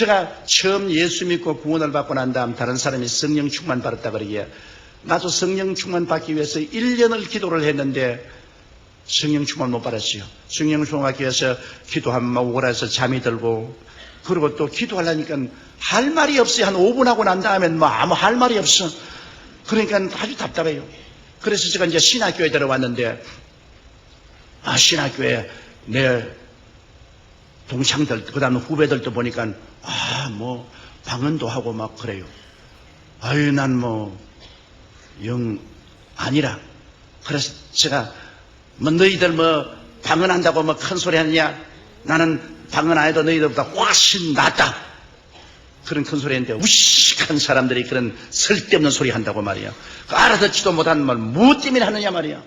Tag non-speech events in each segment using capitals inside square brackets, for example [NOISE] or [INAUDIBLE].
제가 처음 예수 믿고 구원을 받고 난 다음 다른 사람이 성령 충만 받았다 그러기에 나도 성령 충만 받기 위해서 1년을 기도를 했는데 성령 충만 못 받았어요. 성령 충만 받기 위해서 기도하면 막 오라서 잠이 들고 그리고 또 기도하려니까 할 말이 없어요. 한 5분 하고 난 다음엔 뭐 아무 할 말이 없어. 그러니까 아주 답답해요. 그래서 제가 이제 신학교에 들어왔는데 아 신학교에 내 동창들, 그 다음에 후배들도 보니까, 아, 뭐, 방언도 하고 막 그래요. 아유, 난 뭐, 영, 아니라. 그래서 제가, 뭐, 너희들 뭐, 방언한다고 뭐 큰 소리 하느냐? 나는 방언 안 해도 너희들보다 훨씬 낫다. 그런 큰 소리 했는데, 우식한 사람들이 그런 쓸데없는 소리 한다고 말이야. 그 알아듣지도 못하는 말, 무엇 때문에 하느냐 말이야.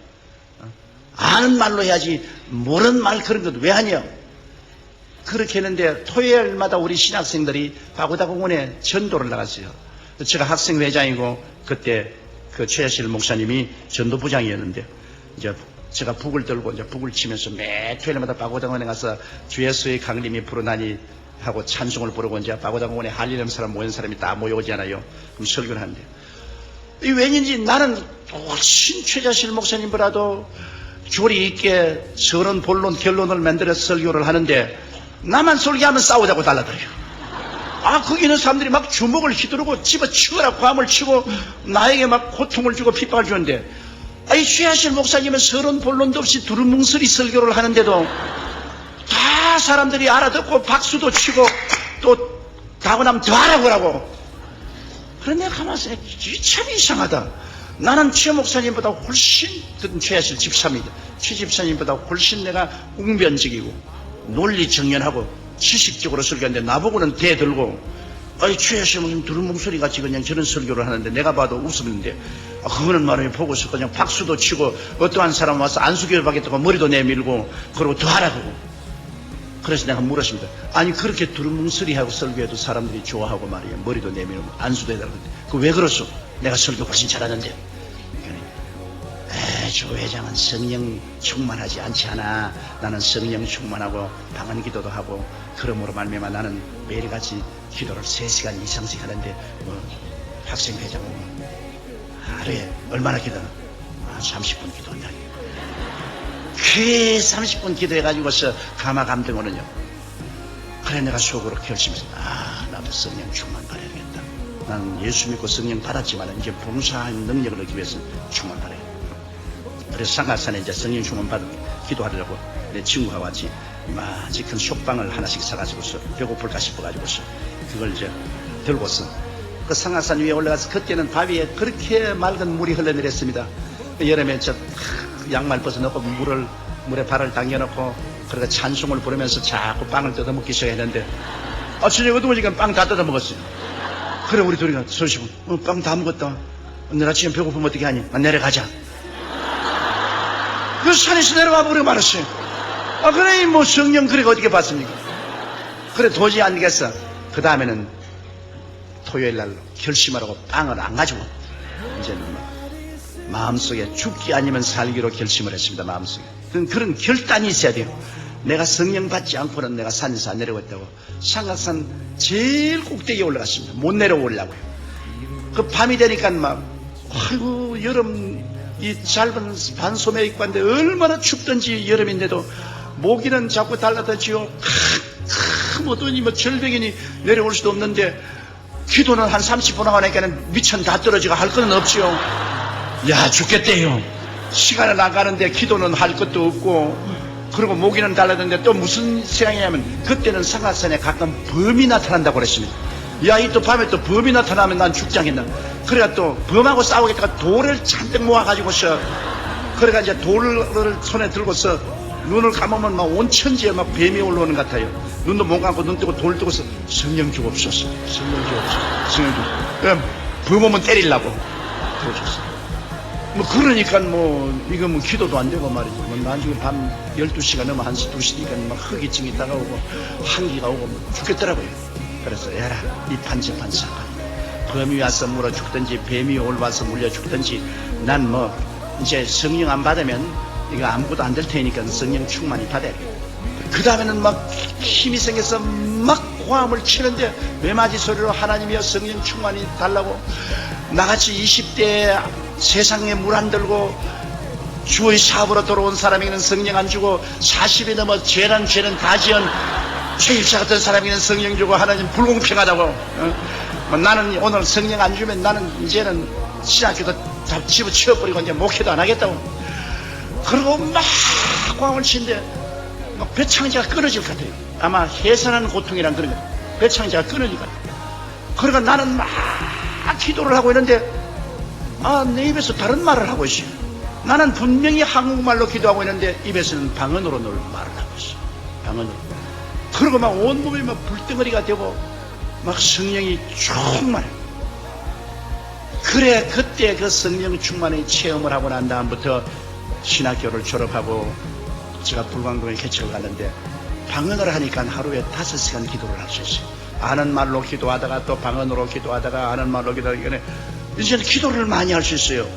어? 아는 말로 해야지, 모르는 말 그런 것 왜 하냐? 그렇게 했는데 토요일마다 우리 신학생들이 바고다 공원에 전도를 나갔어요. 제가 학생회장이고 그때 그 최하실 목사님이 전도부장이었는데 이제 제가 북을 들고 이제 북을 치면서 매 토요일마다 바고다 공원에 가서 주 예수의 강림이 부르나니 하고 찬송을 부르고 이제 바고다 공원에 할일하는 사람 모인 사람이 다 모여오잖아요. 그럼 설교를 하는데 이 왠지 나는 훨씬 최자실 목사님보다도 조리 있게 저런 본론 결론을 만들어서 설교를 하는데 나만 설교하면 싸우자고 달라들어요. 아 거기 있는 사람들이 막 주먹을 휘두르고 집어치우라 고함을 치고 나에게 막 고통을 주고 핍박을 주는데 아이 최하실 목사님은 서론 본론도 없이 두루뭉술이 설교를 하는데도 다 사람들이 알아듣고 박수도 치고 또 다고 나면 더 하라고 하라고 그런데 가만있어 참 이상하다. 나는 최 목사님보다 훨씬 최하실 집사입니다. 최 집사님보다 훨씬 내가 웅변적이고 논리 정연하고 지식적으로 설교하는데 나보고는 대들고 아니 목사님 두른 목소리 같이 그냥 저런 설교를 하는데 내가 봐도 웃음인데 아, 그거는 말이야 보고서 그냥 박수도 치고 어떠한 사람 와서 안수교를 받겠다고 머리도 내밀고 그러고 더 하라고. 그래서 내가 물었습니다. 아니 그렇게 두루뭉술이하고 설교해도 사람들이 좋아하고 말이야. 머리도 내밀고 안수도 해달라고. 그왜 그렇소? 내가 설교 훨씬 잘하는데 조 회장은 성령 충만하지 않지 않아 나는 성령 충만하고 방언 기도도 하고 그러므로 말미암아 나는 매일같이 기도를 3시간 이상씩 하는데 뭐 학생 회장은 하루에 얼마나 기도하나 아, 30분 기도한다 그 30분 기도해가지고서 가마 감동하는요. 그래 내가 속으로 결심했어. 아 나도 성령 충만 받아야겠다. 나는 예수 믿고 성령 받았지만 이제 봉사하는 능력을 얻기 위해서 충만 받아야 돼. 그래서 상가산에 이제 성령 충만 받아 기도하려고 내 친구가 왔지. 마치 큰 속방을 하나씩 사가지고서 배고플까 싶어가지고서 그걸 이제 들고서 그 상하산 위에 올라가서 그때는 바위에 그렇게 맑은 물이 흘러내렸습니다. 그 여름에 저 양말 벗어놓고 물을 물에 발을 당겨놓고 그러다 찬송을 부르면서 자꾸 빵을 뜯어먹기 시작했는데 아 진짜 어두우니까 빵 다 뜯어먹었어요. 그래 우리 둘이가 소식은 어, 빵다 먹었다. 내일 아침에 배고프면 어떻게 하니? 아, 내려가자. 그 산에서 내려와 버려 말았어요. 아 그래 뭐 성령 그래 어떻게 봤습니까? 그래 도저히 안 되겠어. 그 다음에는 토요일 날 결심하라고 빵을 안 가지고 이제는 뭐 마음속에 죽기 아니면 살기로 결심을 했습니다. 마음속에. 그런, 그런 결단이 있어야 돼요. 내가 성령 받지 않고는 내가 산에서 안 내려갔다고. 상각산 제일 꼭대기에 올라갔습니다. 못 내려오려고요. 그 밤이 되니까 막, 아이고, 여름, 이 짧은 반소매 왔는데 얼마나 춥던지 여름인데도 모기는 자꾸 달라다지요. 크, 어더니 뭐 절벽이니 내려올 수도 없는데 기도는 한 30분 하니까는 미천 다 떨어지고 할 거는 없지요. 야 죽겠대요 시간을 나가는데 기도는 할 것도 없고 그리고 모기는 달라졌는데 또 무슨 생각이냐면 그때는 상하산에 가끔 범이 나타난다고 그랬습니다 야 이 또 밤에 또 범이 나타나면 난 않겠나 그래가 또 범하고 싸우겠다가 돌을 잔뜩 모아가지고서 그래가 이제 돌을 손에 들고서 눈을 감으면 막 온 천지에 막 뱀이 올라오는 것 같아요. 눈도 못 감고 눈 뜨고 돌 뜨고서 성령 주옵소서. 성령 주옵소서. 성령 주옵소서. 그럼 범 오면 때리려고 그러셨어요. 뭐 그러니까 뭐 이거 뭐 기도도 안 되고 말이지 뭐 나중에 밤 12시가 넘어 1시 2시니까 막 허기증이 다가오고 한기가 오고 뭐 죽겠더라고요. 그래서 야라 이 판지판사 범이 와서 물어 죽든지 뱀이 올와서 물려 죽든지 난 뭐 이제 성령 안 받으면 이거 아무것도 안 될 테니까 성령 충만히 받아야 돼 그 다음에는 막 힘이 생겨서 막 고함을 치는데 외마디 소리로 하나님이여 성령 충만이 달라고 나같이 20대에 세상에 물 안 들고 주의 사업으로 돌아온 사람에게는 성령 안 주고 40이 넘어 죄란 죄는 다 지은 죄일자 같은 사람에게는 성령 주고 하나님 불공평하다고 어? 뭐 나는 오늘 성령 안 주면 나는 이제는 신학교도 다 집어치워버리고 이제 목회도 안 하겠다고 그리고 막 광을 치는데 막 배창자가 끊어질 것 같아요 아마 해산하는 고통이란 그런 거 배창자가 끊어질 것 같아요 그러니까 나는 막 기도를 하고 있는데 아, 내 입에서 다른 말을 하고 있어요. 나는 분명히 한국말로 기도하고 있는데 입에서는 방언으로 늘 말을 하고 있어요. 방언으로. 그러고 막 온몸이 막 불덩어리가 되고 막 성령이 충만해. 그래, 그때 그 성령 충만의 체험을 하고 난 다음부터 신학교를 졸업하고 제가 불광동에 개척을 갔는데 방언을 하니까 하루에 다섯 시간 기도를 할 수 있어요. 아는 말로 기도하다가 또 방언으로 기도하다가 아는 말로 기도하다가 이제는 기도를 많이 할 수 있어요.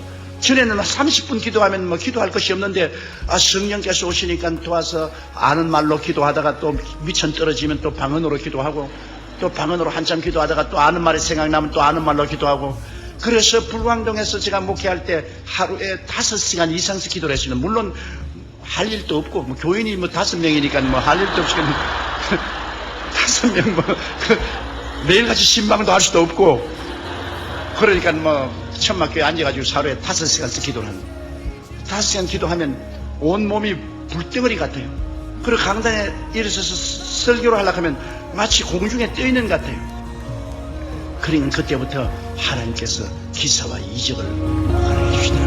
전에는 30분 기도하면 뭐 기도할 것이 없는데 아 성령께서 오시니까 도와서 아는 말로 기도하다가 또 미천 떨어지면 또 방언으로 기도하고 또 방언으로 한참 기도하다가 또 아는 말이 생각나면 또 아는 말로 기도하고 그래서 불광동에서 제가 목회할 때 하루에 다섯 시간 이상씩 기도를 했어요. 물론 할 일도 없고 뭐 교인이 뭐 다섯 명이니까 뭐 할 일도 없이 [LAUGHS] 다섯 명 뭐 [LAUGHS] 매일같이 신방도 할 수도 없고 그러니까 뭐 천막교에 앉아가지고 하루에 다섯 시간씩 기도를 거예요. 다섯 시간 기도하면 온 몸이 불덩어리 같아요. 그리고 강단에 일어서서 설교를 하려고 하면 마치 공중에 떠 있는 것 같아요. 그러니까 그때부터 하나님께서 기사와 이적을 허락해 주시더라고요.